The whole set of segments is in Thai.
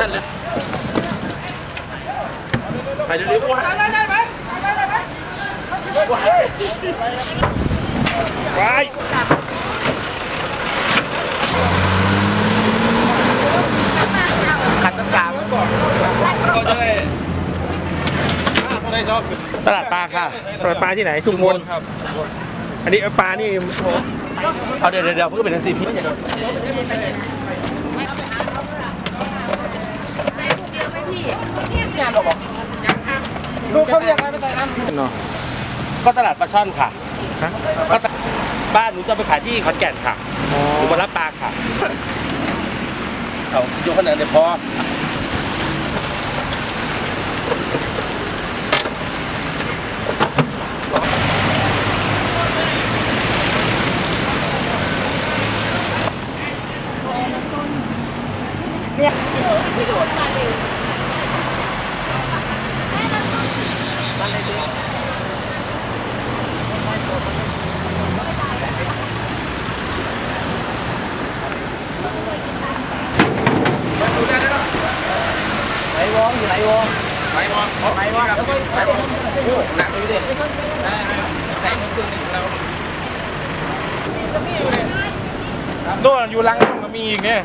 ท่านเลยไปเร็วๆว้าว้าขัดต้ำตาไก่อนตลาดปลาค่ะตลาดปลาที่ไหนชุมพลคอันนี้ปลานี่เอาเดี๋ยวเดี๋ยวเพิ่งเป็นซีพี เนาะก็ตลาดปลาช่อนค่ะฮะก็ตบ้านหนูจะไปขายที่ขอนแก่นค่ะอ๋อหนูมารับปลาค่ะเอายกขนาดเดียวพอ วองอยู่ไหนวองไหนวองไหนวองแล้วก็ไหนวองหนักอยู่ดิได้ใส่ในตัวนึงเราโน่นอยู่ลังมันมีอีกเนี่ย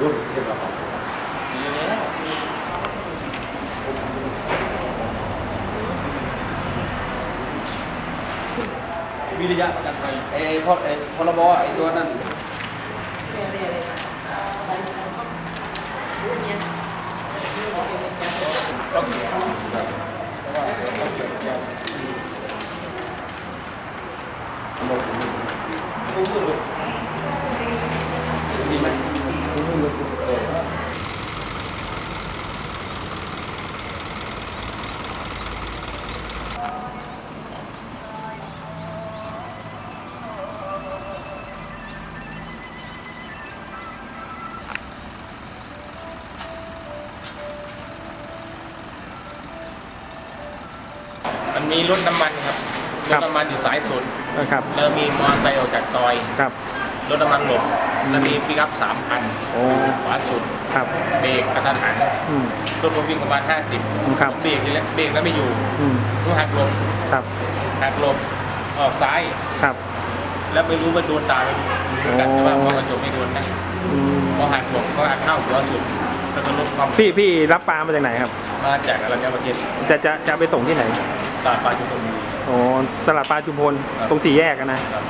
รู้สึกแบบวิริยะประกันภัยไอ้พอไอ้พรบไอ้ตัวนั้น มันมีรถน้ำมันครับรถน้ำมันอยู่สายสุดนะครับ แล้วมีมอเตอร์ไซค์ออกจากซอย ครับ รถน้ำมันหลบแล้วมีปิกอัพสามคันโอ้ขวาสุดครับเบรกกระทันหันอืม รถผมวิ่งประมาณ50ครับ เบรกทีแรกเบรกแล้วไม่อยู่อืมต้องหักหลบครับหักหลบออกซ้าย ครับ แล้วไม่รู้ว่าโดนตากันแต่ว่าพอกระจกไม่โดนนะอืมพอหักหลบก็หักเข้าหัวสุดแล้วก็ลดความพี่พี่รับปลามาจากไหนครับ มาจากอรัญญประเทศจะจะจะไปส่งที่ไหนตลาดปลาจุฬาอ๋อตลาดปลาจุมพลครับ ตรงสี่แยกอะนะครับ